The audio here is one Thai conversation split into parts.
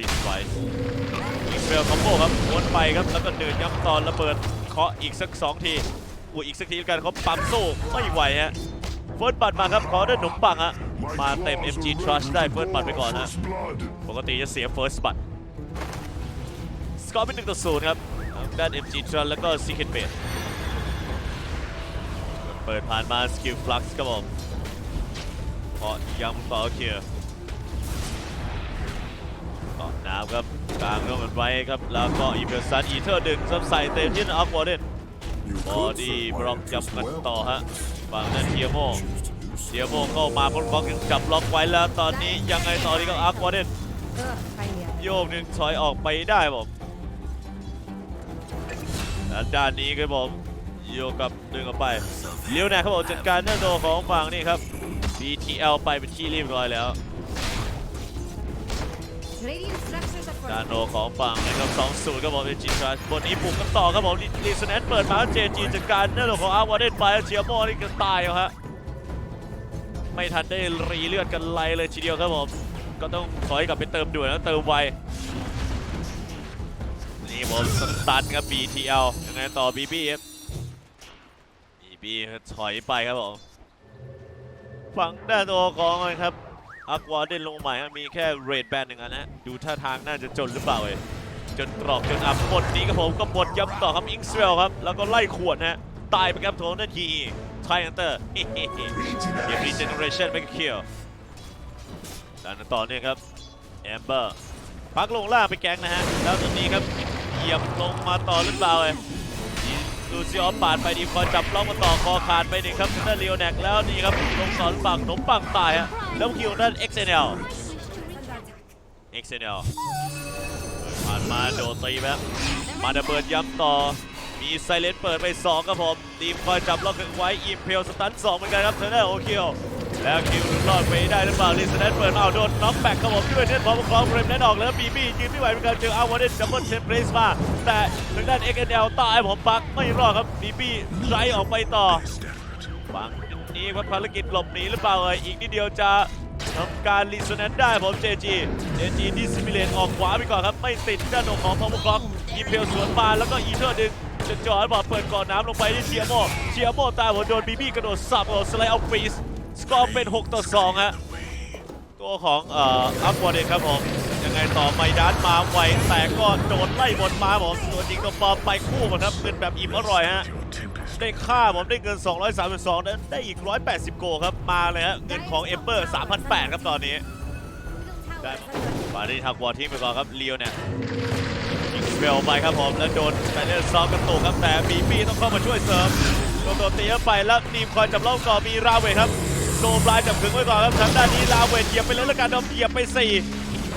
ริสไวส์อีกเฟลคอมโบครับวนไปครับแล้วก็เดินย้ำตอนระเบิดเคาะอีกสักสองทีอุ้ยอีกสักทีกันเขาปั๊มสู้ไม่ไหวฮะเฟิร์สบัตมาครับขอด้วยขนมปังฮะมาเต็ม MG Trust ได้เฟิร์สบัตไปก่อนฮะปกติจะเสีย first บัตสกอร์เป็น1ต่อ0ครับด้าน MG Trust แล้วก็ Secret Base เปิดผ่านมาสกิลฟลักซ์ครับผมเพาะยังต่อเคียร์ น้ำครับกลางก็เหมือนไว้ครับ แล้วก็อีเวลซันอีเทอร์ดึงซับใส่เต็มที่ออฟวอร์เดนบอดี้บล็อกจับกันต่อฮะฝั่งนั้นเทียโมเทียโมเข้ามาบนบล็อกยังจับล็อกไว้แล้วตอนนี้ยังไงต่อดีก็อาร์ควอเดนเออใครเนี่ยโยกหนึ่งถอยออกไปได้ผมและด้านนี้ครับผมโยกกับดึงออกไปเลี้ยวแนกครับผมจัดการหน้าโดของฝั่งนี่ครับ BTL ไปเป็นที่เรียบร้อยแล้ว Radiant structures are ดานโดของฝั่งนะครับ2 0ครับผมเป็นจีทรัสบนนี้บุกกันต่อครับผมลีสแนนเปิดมาเจจีจัดการหน้าโดของอาวาเดนไปเชียร์โมนี่ก็ตายแล้วฮะไม่ทันได้รีเลือดกันไลเลยทีเดียวครับผมก็ต้องถอยกลับไปเติมด่วนแล้วเติมไวนี่ผมสตันครับ BTL ยังไงต่อ BB ครับ BB ถอยไปครับผมฝั่งด้านตัวของมันครับ อักวาเดนลงใหม่มีแค่เรดแบนหนึ่งอันนะดูท่าทางน่าจะจนหรือเปล่าเอ้ยจนตรอกจนอับหมดนี้ครับผมก็หมดย้ำต่อครับอิงสเวลครับแล้วก็ไล่ขวดนะตายไปครับโถนาทีไทอันเตอร์เฮ้เฮ้เฮ้เกมรีเจเนอเรชั่นไม่เคียวด้านต่อเนี่ยครับแอมเบอร์พักลงล่างไปแก๊งนะฮะแล้วตรงนี้ครับเหยียบลงมาต่อหรือเปล่าเอ้ยลูซิออฟปาดไปดีคอจับล็อกมาต่อคอขาดไปหนึ่งครับทางด้านเลียวแนกแล้วนี่ครับลงสอนปังขนมปังตายฮะ แล้วคิวด้าน XNL XNL ผ่านมาโดนตีแบบมาดับเบิลย้ำต่อ มีไซเลนเปิดไป 2 ครับผมทีมคอยจับล็อกไว้อิมเพลสตัน2เหมือนกันครับเทางด้านโอคิวแล้วคิวรอดไปได้หรือเปล่าลิสแนนเปิดเอาโดนน็อกแบกครับผมด้วยเน็ตพอปกครองเฟรมแนนออกแล้วบีบียืนไม่ไหวเหมือนกันเจออาวาเดนดับเบิลเทมเพลสมาแต่ทางด้าน XNL ตายผมปักไม่รอดครับบีบีไล่ออกไปต่อฝั่ง นี้ครับภารกิจหลบหนีหรือเปล่าเอ่ยอีกนิดเดียวจะทำการรีโซแนนได้ผมเจจีเจจีดิสมิเลนออกขวาไปก่อนครับ ไม่ติดด้านของพาวเวอร์คล็อกอีเพลสวนมาแล้วก็อีเทอร์ดึงจะจอดบอลเปิดก่อนน้ำลงไปที่เชียโมเชียโมตายผมโดนบีบี้กระโดดสับเอสไลด์เอาฟรีสสกอร์เป็น 6 ต่อ 2 ฮะ ตัวของเอ่ออัพวอร์เดครับผม ยังไงต่อไมดานมาไวแต่ก็โดนไล่บนมาผมตัวจริงตัวปลอมไปคู่หมดครับเป็นแบบอิ่มอร่อยฮะ ได้ค่าผมได้เงิน 232นั้นได้อีก 180 โกครับ มาเลยฮะเงินของเอเบอร์3,800 ครับตอนนี้ ได้ปารีทักวอร์ทิ้งไปก่อนครับเลียวเนี่ยยิงเปลไปครับผมแล้วโดนไซเลนซอฟกระตุกครับแต่บีบีต้องเข้ามาช่วยเสริมโดนตัวตีเข้าไปแล้วนีมคอยจับเล่าก่อนมีราเวทครับโดนปลายจับขึงไว้ก่อนครับทางด้านนี้ราเวทเหยียบไปเลยแล้วกันโดนเหยียบไปสี่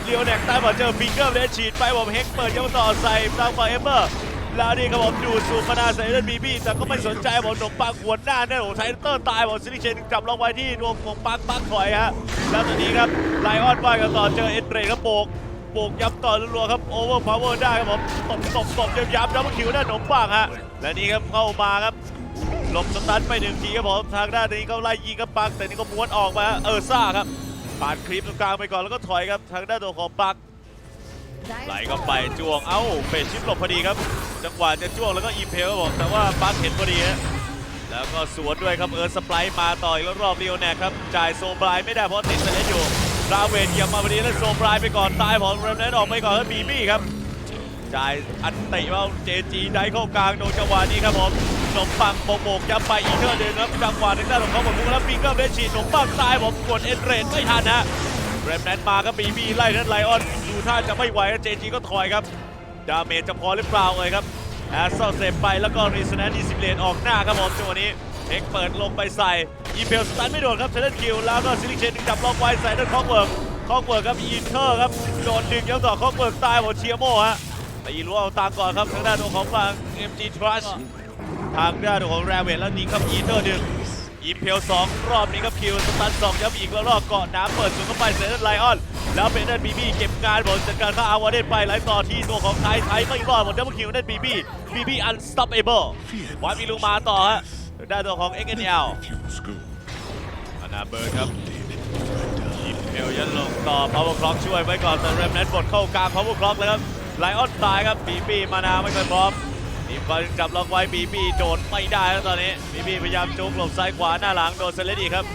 เลียวแนกใต้บอลเจอฟิงเกอร์เลฉีดไปผมเฮกเปิดยังต่อใส่ทางฝั่งเอเบอร์ แล้วนี่ครับผมดูดสูบมานาใส่เล่นบีบี้แต่ก็ไม่สนใจผมหนมปังขวหน้าเนี่ยโอ้ไทเตอร์ตายผมซิลิเชนจับลงไว้ที่ดวงของปังปังถอยฮะแล้วตอนนี้ครับไลออนว่ากันต่อเจอเอ็นเรย์ครับโบกโบกย้ำต่อรัวๆครับโอเวอร์พาวเวอร์ได้ครับผมตบตบตบย้ำๆดับเบิลคิวด้าหนมปังฮะและนี่ครับเข้ามาครับหลบสตันไปหนึ่งทีครับผมทางด้านนี้เขาไล่ยิงครับปังแต่นี่ก็ม้วนออกมาเออซ่าครับปาดคลิปตรงกลางไปก่อนแล้วก็ถอยครับทางด้านตัวของปัก ไหลเข้าไปจ้วง เอ้าเฟสชิปหลบพอดีครับ จังหวะจะจ้วงแล้วก็อีเพลครับอกแต่ว่าปักเห็นพอดีฮะแล้วก็สวนด้วยครับเอิร์ธสไปร์มาต่อยแล้วรอบเรียวแนกครับ จ่ายโซบรายไม่ได้เพราะติดสเลนอยู่ราเวนเหยียบมาพอดีแล้วโซบรายไปก่อนตายผมเรมเนนออกไปก่อนแล้วบีบี้ครับ จ่ายอันติว่าเจจีได้เข้ากลางโดนจังหวะนี้ครับผมขนมปังโบกโบกย้ำไปอีเทอร์หนึ่งครับจังหวะหนึ่งด้านของเขาหมดมุกแล้วฟิงเกอร์เบชีขนมปังตายผมกดเอ็นเรนไม่ทันฮะ เรมแนนมาครับบีบีไล่นั้นไลออนดูท่าจะไม่ไหวแล้วเจจีก็ถอยครับดาเมจจะพอหรือเปล่าเลยครับแอสเซลเซฟไปแล้วก็รีสแนนดีสิบเลนออกหน้าครับผมจังหวะนี้เอ็กเปิดลงไปใส่อีเพลสตันไม่โดนครับเทเลนคิวแล้วก็ซิลิเชนจับล็อกไว้ใส่ด้านคอกเวิร์กคอกเวิร์กครับอีเทอร์ครับโดนดึงย้ำต่อคอกเวิร์กตายหมดเชียโม่ฮะตีรั้วเอาตามก่อนครับทางด้านของฝั่ง MG Trust ทางด้านของแรเวทแล้วนี่ครับอีเทอร์ดึง อีเพลสองรอบนี้ครับคิวสตันสองย้ำอีกแล้วรอบเกาะน้ำเปิดสวนเข้าไปเซนต์ไลออน แล้วเป็นนั่นบีบีเก็บงานหมดจัดการฆ่าอาวาเดนไปไหลต่อที่ตัวของไทยไทยไม่รอดหมดดับเบิลคิวนั่นบีบีบีบีอันสต็อปเอเบิลวานมีลูกมาต่อฮะด้านตัวของ XNL อนเอลอนาเบิร์ดครับอีเพลยันลงต่อ power clock ช่วยไว้ก่อนแต่เรมแนทบดเข้ากลาง power clock แล้วครับไลออนตายครับบีบีมานาไม่เคยพร้อม ทีมคอยจับล็อกไว้บีบีโดดไม่ได้แล้วตอนนี้บีบีพยายามจุกหลบซ้ายขวาหน้าหลังโดนเซเลนอีกครับ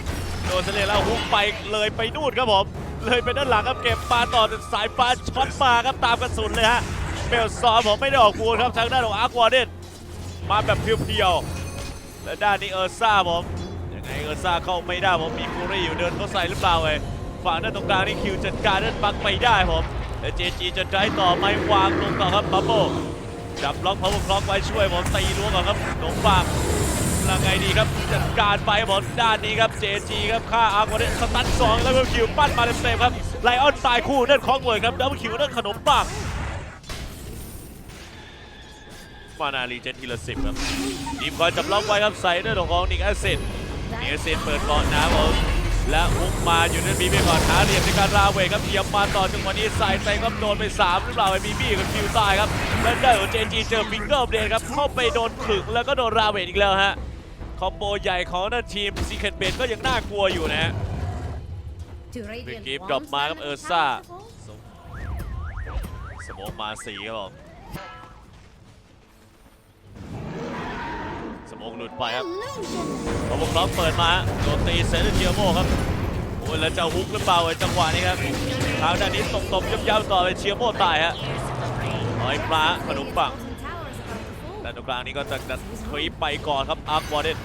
โดนเซเลนแล้วฮุกไปเลยไปนู่นครับผมเลยไปด้านหลังครับเก็บปาต่อสายฟ้าช็อตมาครับตามกระสุนเลยฮะเบลซอมผมไม่ได้ออกบูนครับทางด้านของอาร์ควอเดนมาแบบเพียวๆและด้านนี้เออร์ซ่าผมยังไงเออร์ซ่าเข้าไม่ได้ผมมีฟูรี่อยู่เดินเขาใส่หรือเปล่าเอ้ฝั่งด้านตรงกลางนี่คิวจัดการด้านปักไม่ได้ผมและเจจีจะได้ต่อไม่วางลงต่อครับบับเบิ้ล จับล็อกพาวเวอร์คล็อกไว้ช่วยผมตีล้วงก่อนครับตรงปากยังไงดีครับจัดการไปผมด้านนี้ครับเจจีครับฆ่าอาร์ควเดนสตันสองแล้วก็คิวปั้นมาเต็มๆครับไลออนตายคู่นั่นของเวิร์ครับดับคิวนั่นขนมปังมานาลีเจนทีละสิบครับทีมคอยจับล็อกไว้ครับใส่ด้วยของนิกแอสซิดเนเซนเปิดก่อนนะครับผม และฮุกมาอยู่นั่นบีบีก่อนหาเหลี่ยมในการราเวทครับเหยียบมาต่อจังหวะนี้ใส่เต็งครับโดนไป3หรือเปล่าไอ้บีบีกับคิวตายครับแล้วได้ของเจจีเจอฟิงเกอร์เบรดครับเข้าไปโดนขึงแล้วก็โดนราเวทอีกแล้วฮะคอมโบใหญ่ของนั่นทีมซีเคนเบดก็ยังน่ากลัวอยู่นะฮะ To radiant Keep ones, drop mark none of of the Ursa. powerful. สโมกมาสีครับผม สโมกหลุดไปครับพอวงล้อมเปิดมาโดนตีเซนเทียโมครับโอ้ยแล้วจะฮุกหรือเปล่าไอ้จังหวะนี้ครับทางด้านนี้ตบๆย่ำๆต่อไปเชียโมตายฮะหอยปลาขนมปัง Towers about to fall. แต่ตรงกลางนี้ก็จะจะคลีปไปก่อนครับอาร์ควอเดน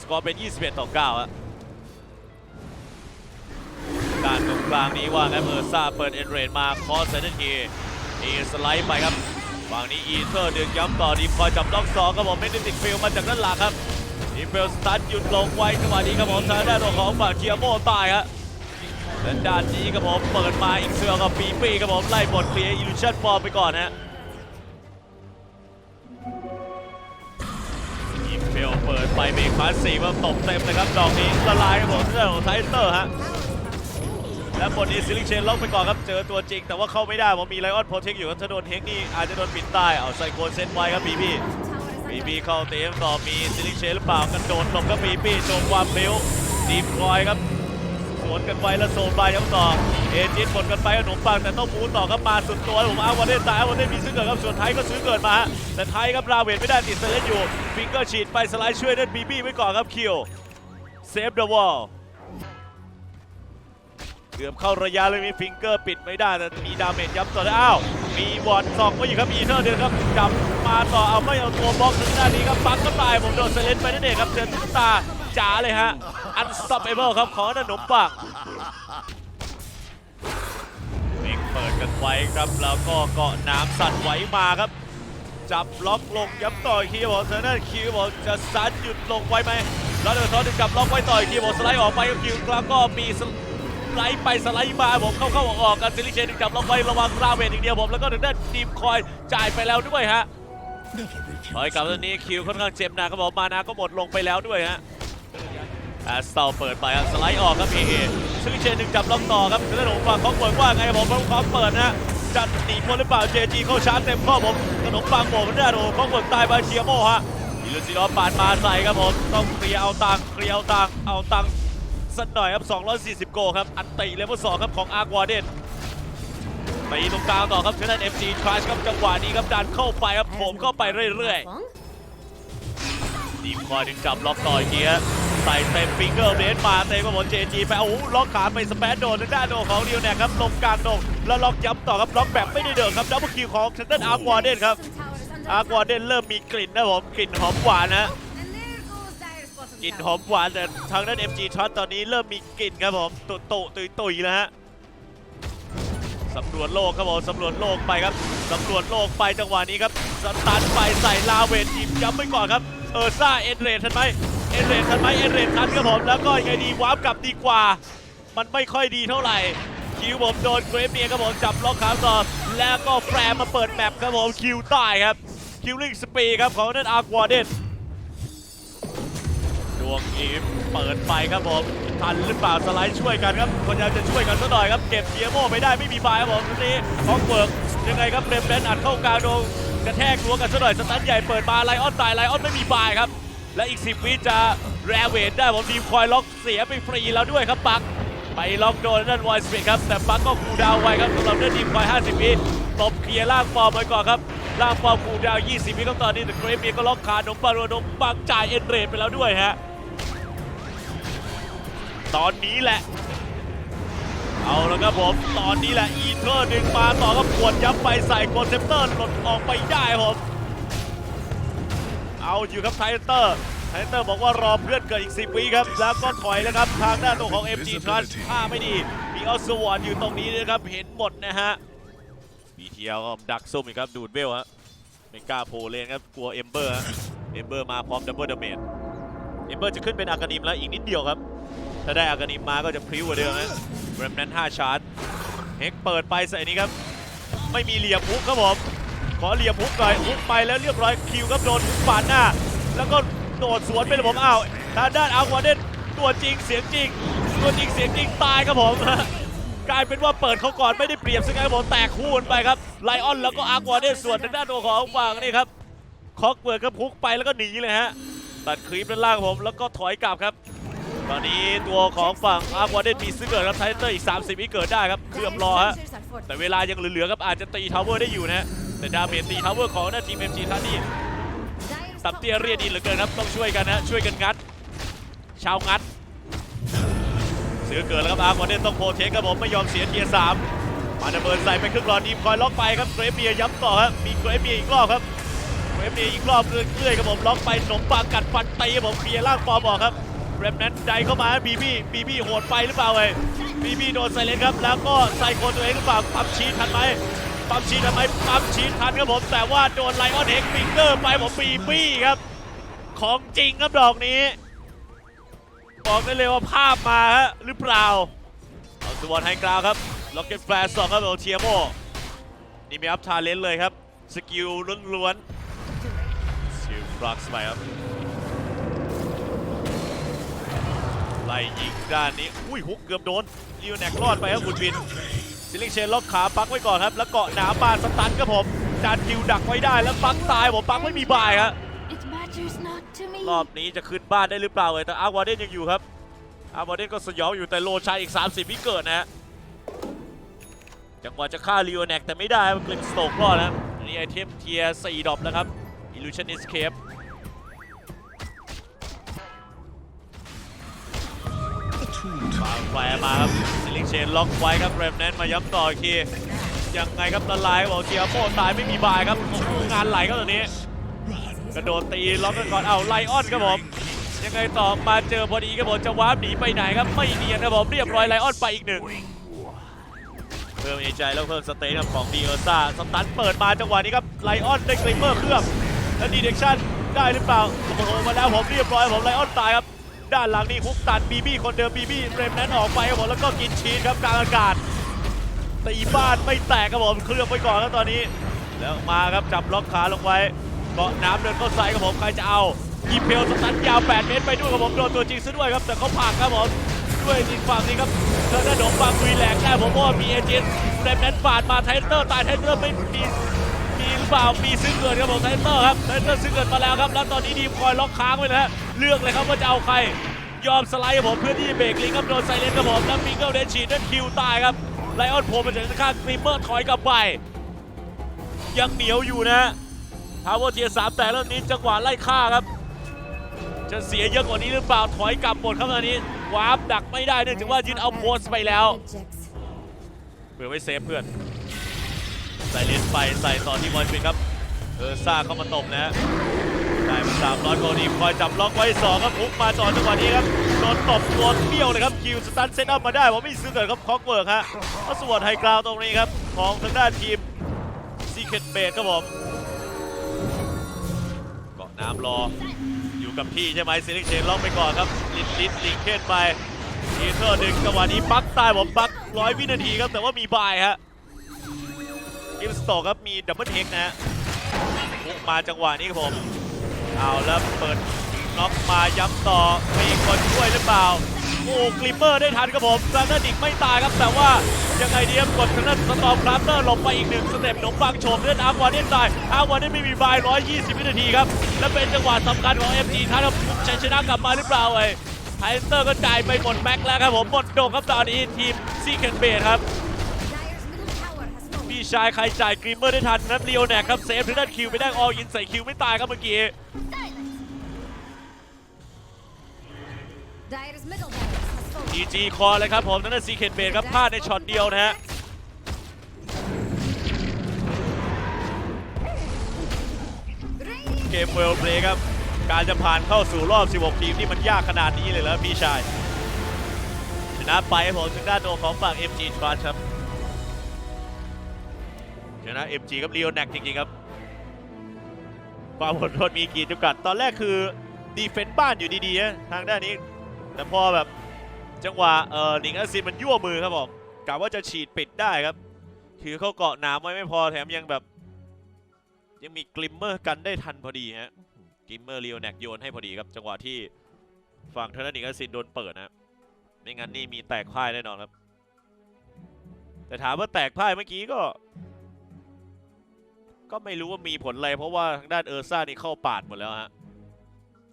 สกอร์เป็น 21 ต่อ9ฮะการตรงกลางนี้ว่าไงเออร์ซ่าเปิดเอ็นเรนมาคอสเซนทีอีสไลด์ไปครับ ฝั่งนี้อีเทอร์ดึงย้ำต่อดีคอยจับล็อกสองครับผมเมดิติกฟิลมาจากด้านหลังครับอีเฟลสตันหยุดลงไว้จังหวะนี้ครับผมทางด้านของฝั่งเคียโมตายฮะและด้านนี้ครับผมเปิดมาอีกเสือกับปีปีครับผมไล่บทเคลียร์อิลูชันฟอร์ไปก่อนฮะอีเฟลเปิดไปเบรกพาสซีมาตบเต็มเลยครับดอกนี้ละลายครับผมเรื่องของไทเตอร์ฮะ และบทนี้ซิลิเชนล็อกไปก่อนครับ เจอตัวจริง แต่ว่าเข้าไม่ได้ผมมีไลออนโปรเทคอยู่ครับถ้าโดนเทคนี่อาจจะโดนปิดใต้เอาไซโคนเซตไว้ครับบีบีบีบีเข้าเต็มต่อมีซิลิเชนหรือเปล่ากระโดดหลบครับบีบีโจมความเร็วดีมคอยครับสวนกันไปแล้วโซนไปย้ำต่อเอจิตหมดกันไปขนมปังแต่ต้องมูต่อครับมาสุดตัวผมเอาวันเล่นตายเอาวันเล่นมีซื้อเกิดครับส่วนไทยก็ซื้อเกิดมา แต่ไทยครับราเวทไม่ได้ติดเซเลนอยู่ฟิงเกอร์ฉีดไปสไลด์ช่วยเล่นบีบีไว้ก่อนครับคิวเซฟเดอะวอล เกือบเข้าระยะเลยมีฟิงเกอร์ปิดไม่ได้แต่มีดาเมจย้ำต่อได้อ้าว มีวอร์ดสองไว้อยู่ครับอีเทอร์เดินครับจับมาต่อเอาไม่เอาตัวบล็อกทางด้านี้ครับปักก็ตายผมโดนเซเลนไปนั่นเองครับเจอตุ๊กตาจ๋าเลยฮะ unstoppable ครับของขนมปังเองเปิดกันไว้ครับแล้วก็เกาะน้ำสั่นไหวมาครับ จับล็อกลงย้ำต่ออีกทีครับผมเซอร์เนอร์คิวบอกจะซัดหยุดลงไว้ไหมแล้วเดอร์ทอสจับล็อกไว้ต่ออีกทีบอกสไลด์ออกไปครับคิวแล้วก็มี ไลด์ไปสไลด์มาผมเข้าเข้าออกออกกันซิลิเชนจับล็อกไว้ระวังราเวนอีกเดียวผมแล้วก็ถึงด้านทีมคอยจ่ายไปแล้วด้วยฮะถอยกลับตอนนี้คิวค่อนข้างเจ็บหนะครับผมมานาก็หมดลงไปแล้วด้วยฮะแอสตัลเปิดไปสไลด์ออกครับเอเอซึ่งเชนหนึ่งจับล็อกต่อครับคือขนมปังเขาเปิดว่าไงผมเขาเขาเปิดนะจะหนีพ้นหรือเปล่าเจจีเข้าชาร์จเต็มข้อผมขนมปังโบมันได้โดนเขาเปิดตายไปเชียร์โมฮะอิลุซิโอปาดมาใส่ครับผมต้องเคลียร์เอาตังค์เคลียร์เอาตังค์เอาตังค์ สักหน่อยครับ 240 โกครับ อันติเลเวล2ครับของอาร์ควาเดนตีตรงกลางต่อครับเชนนันเอฟซีทรัชครับจังหวะนี้ครับดันเข้าไปครับผมเข้าไปเรื่อยๆ Long. ดีมคอยดึงจับล็อกต่อยเกียร์ใส่เต็มฟิงเกอร์เบสมาเต็มกระบอกเจจีไปโอ้โหล็อกขาไปสเปซโดนทางด้านโดนของเดียวแนกครับลงกลางโดนแล้วล็อกย้ำต่อครับล็อกแบบไม่ได้เดินครับดับเบิลคิวของทางด้านอาร์ควาเดนครับ Some towers under อาร์ควาเดนเริ่มมีกลิ่นนะผมกลิ่นหอมหวานนะ กลิ่นหอมหวานแต่ทางด้าน MG ช็อตตอนนี้เริ่มมีกลิ่นครับผมตุตุตุยตุยแล้วฮะสำรวจโลกครับผมสำรวจโลกไปครับสำรวจโลกไปจังหวะนี้ครับสตันไปใส่ลาเวนทีมย้ำไว้ก่อนครับเออซ่าเอ็นเรททันไหมเอ็นเรททันไหมเอ็นเรททันครับผมแล้วก็ยังไงดีวาร์ปกลับดีกว่า มันไม่ค่อยดีเท่าไหร่คิวผมโดนเกรฟเนียครับผมจับล็อกขาต่อแล้วก็แฟร์มาเปิดแมปครับผมคิวใต้ครับคิวลิงสปีครับของนั่นอาร์ควาเดน วงอีฟเปิดไปครับผมทันหรือเปล่าสไลด์ช่วยกันครับพยายามจะช่วยกันสักหน่อยครับเก็บเทียโมไม่ได้ไม่มีบายครับผมทีนี้ฮอกเบิร์กยังไงครับเรมเบนอัดเข้ากลางโดนกระแทกหัวกันสักหน่อยสตันใหญ่เปิดมาไลออนตายไลออนไม่มีบายครับและอีก 10 วิจะแรเวทได้ผมทีมคอยล็อกเสียไปฟรีแล้วด้วยครับปักไปล็อกโดนนั่นวอยสปีดครับแต่ปักก็คูดาวไว้ครับสำหรับเล่นทีมคอย 50 วิตบเคลียร์ล่างฟอร์มไว้ก่อนครับล่างฟอร์มคูดาว 20 วิครับตอนนี้แต่เกรฟเองก็ล็อกขาหนมปังนมปังจ่ายเอ็นเรทไปแล้วด้วยฮะ ตอนนี้แหละ เอาแล้วครับผม ตอนนี้แหละอีเทอร์ดึงมาต่อก็ปวดยับไปใส่โกลเซปเตอร์หล่นออกไปได้ครับผมเอาอยู่ครับไทเตอร์ไทเตอร์บอกว่ารอเพื่อนเกิดอีก 10 วิครับ แล้วก็ถอยแล้วครับ ทางด้านตัวของ MG Trust ถ้าไม่ดี มีออสวอร์ดอยู่ตรงนี้นะครับ เห็นหมดนะฮะ BTL ก็ดักซุ่มอีกครับ ดูดเวลฮะไม่กล้าโผล่เลนครับ กลัวเอมเบอร์ฮะเอมเบอร์มาพร้อมดับเบิลดาเมจเอมเบอร์จะขึ้นเป็นอากานิมแล้วอีกนิดเดียวครับ ถ้าได้อากานิมมาก็จะพริ้วกว่าเดิมนะแรมนั้น5ชาร์จเฮกเปิดไปใส่นี้ครับ ไม่มีเหลี่ยมฮุกครับผมขอเหลี่ยมฮุกหน่อยฮุกไปแล้วเรียบร้อยคิวครับโดนฮุกปาดหน้า แล้วก็โดดสวนไปเลยผมอ้าวทางด้านอาวาเดนตัวจริงเสียงจริง ตัวจริงเสียงจริงตายครับผมกลายเป็นว่าเปิดเขาก่อนไม่ได้เปรียบซึ่งไงครับผมแตกคู่กันไปครับไลออนแล้วก็อาวาเดนส่วนทางด้านตัวของฝั่งนี่ครับคอกเปิดครับฮุกไปแล้วก็หนีเลยฮะตัดคลิปด้านล่างผมแล้วก็ถอยกลับครับ ตอนนี้ตัวของฝั่งอาวาเดนมีซึ่งเกิดรับไทเตอร์อีก 30วิเกิดได้ครับเกือบรอฮะแต่เวลายังเหลือๆครับอาจจะตีทาวเวอร์ได้อยู่นะแต่ดาเมจตีทาวเวอร์ของหน้าทีมเอ็มจีท่านนี่ Dire ตับเตี้ยเรียดีเหลือเกินครับต้องช่วยกันนะช่วยกันงัด ชาวงัด เสือเกิดแล้วครับอาร์คอนเดนต้องโปรเทคครับผมไม่ยอมเสียเทียร์สามมาดเบิร์นใส่ไปครึ่งหลอดดีมคอยล็อกไปครับเกรเบียย้ำต่อครับมีเกรเบียอีกรอบครับเกรเบียอีกรอบเรื่อยๆครับผมล็อกไปหนมปังกัดฟันตีครับผมเบียร์ล่างฟอร์มออกครับ แรมนั้นใจเข้ามาบีบี้บีบี้โหดไปหรือเปล่าเว้ยบีบี้โดนไซเลนครับ แล้วก็ใส่คนตัวเองหรือเปล่าปั๊มชีทันไหมปั๊มชีทันไหมปั๊มชีทันครับผมแต่ว่าโดนไลออนเฮกฟิงเกอร์ไปผมบีบี้ครับ ของจริงครับดอกนี้บอกได้เลยว่าภาพมาฮะหรือเปล่าเอาสวอนไฮกราวครับล็อกเก็ตแฟลชสองครับเอาเทียโมนี่มีอัพทาเลนเลยครับ สกิลล้วนๆสกิลฟลักซ์ไปครับ ล่ยิงด้านนี้ อุ้ยฮุกเกือบโดนลิโอแนกรอดไปครับบุญบินซิลิงเชนล็อกขาปักไว้ก่อนครับ แล้วเกาะหนามบานสตันครับผม จานคิวดักไว้ได้แล้วปักตายผมปักไม่มีบายครับ It matters not to me. รอบนี้จะขึ้นบ้านได้หรือเปล่าเลยแต่อาร์วาเดนยังอยู่ครับ อาร์วาเดนก็สยองอยู่แต่โลชัยอีก 30วิเกิดนะฮะจังหวะจะฆ่าลีโอแนกแต่ไม่ได้ครับกลิมสโตกรอดนะครับอันนี้ไอเทมเทียร์4ดรอปแล้วครับ Illusion Escape ฟางแฟร์มาครับซิลิงเชนล็อกไว้ครับเรมแนนมาย้ำต่ออียังไงครับละลายบอกเทียโป้ตายไม่มีบายครับโอ้โหงานไหลครับตอนนี้ กระโดดตีล็อกกันก่อนเอาไลออนครับผมยังไงต่อมาเจอพอดีครับผมจะวาร์ปหนีไปไหนครับไม่เนียนครับผมเรียบร้อยไลออนไปอีกหนึ่งเพิ่มเอจแล้วเพิ่มสเตนครับของดีเออร์ซ่าสตันเปิดมาจังหวะนี้ครับไลออนได้กริมเมอร์เคลือบแล้วดีเด็กชั่นได้หรือเปล่าโอ้โหมาแล้วผมเรียบร้อยผมไลออนตายครับ ด้านหลังนี่ฮุกตัดบีบี้คนเดิมบีบี้เรมนั้นออกไปครับผมแล้วก็กินชีสครับกลางอากาศตีบ้านไม่แตกครับผมเคลื่อบไปก่อนครับตอนนี้ แล้วมาครับจับล็อกขาลงไว้เกาะน้ำเดินเข้าใส่ครับผมใครจะเอายีเพลสตันยาว 8 เมตรไปด้วยครับผมโดนตัวจริงซะด้วยครับแต่เขาผลักครับผมด้วยอีกฝั่งนี้ครับเธอได้หนมปังคุยแหลกได้ผมเพราะว่ามีเอเจนต์แรมนั้นปาดมาไทเตอร์ตายไทเตอร์ไม่มี รือเปล่ามีซึ่งเกิดครับผมไทเตอร์ครับไทเตอร์ซึ่งเกิดมาแล้วครับ แล้วตอนนี้ดีมคอยล็อกค้างไว้แล้วฮะเลือกเลยครับว่าจะเอาใคร ยอมสไลด์ครับผมเพื่อที่เบรกลิงครับโดนไซเลนครับผมแล้วมิงเกิลเดนฉีดนั่นคิวตายครับไลออนโผล่มาจากข้างกรีมเมอร์ถอยกลับไป ยังเหนียวอยู่นะพาวเวอร์เทียสามแต่เริ่มนี้จังหวะไล่ฆ่าครับ จะเสียเยอะกว่านี้หรือเปล่าถอยกลับหมดครับตอนนี้วาร์ปดักไม่ได้เนื่องจากว่ายึดเอาโพสไปแล้วเพื่อไว้เซฟเพื่อน ใส่เลนไปใส่ต่อที่บอลเป็นครับเออซ่าเข้ามาตบนะได้มาสามร้อยโกดีคอยจับล็อกไว้สองครับพุกมาต่อจังหวะนี้ครับโดนตบโดนเบี้ยวเลยครับคิวสตันเซตอัพมาได้ผมไม่ซื้อเกิดครับคอกเวิร์กฮะก็ส่วนไฮกราวตรงนี้ครับของทางด้านทีมซีเค t เบดครับผมเกาะน้ำรออยู่กับที่ใช่ไหมซิลิกเชนล็อกไปก่อนครับลินลินลิงเคนไปทีเทอร์ดึงจังหวะนี้ปักตายผมปักร้อยวินาทีครับแต่ว่ามีบายฮะ กิมสโตกครับมีดับเบิลเทคนะฮะพุกมาจังหวะนี้ครับผม เอาแล้วเปิดน็อกมาย้ำต่อมีคนช่วยหรือเปล่า โอ้กลิมเมอร์ได้ทันครับผมซานดิกไม่ตายครับ แต่ว่ายังไงดีครับกดทางด้านสตอมคราฟเตอร์หลบไปอีกหนึ่งสเต็ปหนมปังโฉมเล่นอาร์วาเดนตายอาร์วาเดนไม่มีบาย 120 วินาทีครับ และเป็นจังหวะสำคัญของ MG ท่านครับชัยชนะกลับมาหรือเปล่าเอ้ไทเตอร์ก็จ่ายไปหมดแม็กแล้วครับผมหมดโดกครับตอนนี้ทีมซีเคนเบดครับ พี่ชายใครจ่ายกรีมเมอร์ได้ทันครับเลียวแนกครับเซฟทางด้านคิวไปได้ออยินใส่คิวไม่ตายครับเมื่อกี้ Dyer's middle barracks has fallen. จีจีคอเลยครับผมทางด้านซีเคนเบดครับพลาดในช็อตเดียวนะฮะ Radiant เกมเวลเพลย์ครับ การจะผ่านเข้าสู่รอบ 16 ทีมนี่มันยากขนาดนี้เลยแล้วพี่ชาย ชนะไปครับผมทางด้านโดของฝั่ง MG Trust ครับ ชนะ MG กับเลียวแนกจริงๆครับความอดทนมีขีดจำกัดตอนแรกคือดีเฟนต์บ้านอยู่ดีๆนะทางด้านนี้ แต่พอแบบจังหวะเอ่อหนิงอาซินมันยั่วมือครับผมกะว่าจะฉีดปิดได้ครับ ถือเข้าเกาะหนามไว้ไม่พอแถมยังแบบ ยังมีกลิมเมอร์กันได้ทันพอดีฮะกลิมเมอร์เรียวแนกโยนให้พอดีครับ จังหวะที่ฝั่งเทอร์นิกอาซินโดนเปิดนะไม่งั้นนี่มีแตกพ่ายแน่นอนครับ แต่ถามว่าแตกพ่ายเมื่อกี้ก็ ก็ไม่รู้ว่ามีผลอะไรเพราะว่าทางด้านเออร์ซ่านี่เข้าปาดหมดแล้วฮะ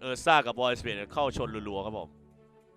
เออร์ซ่ากับบอยสเปียร์เข้าชนรัวๆครับผม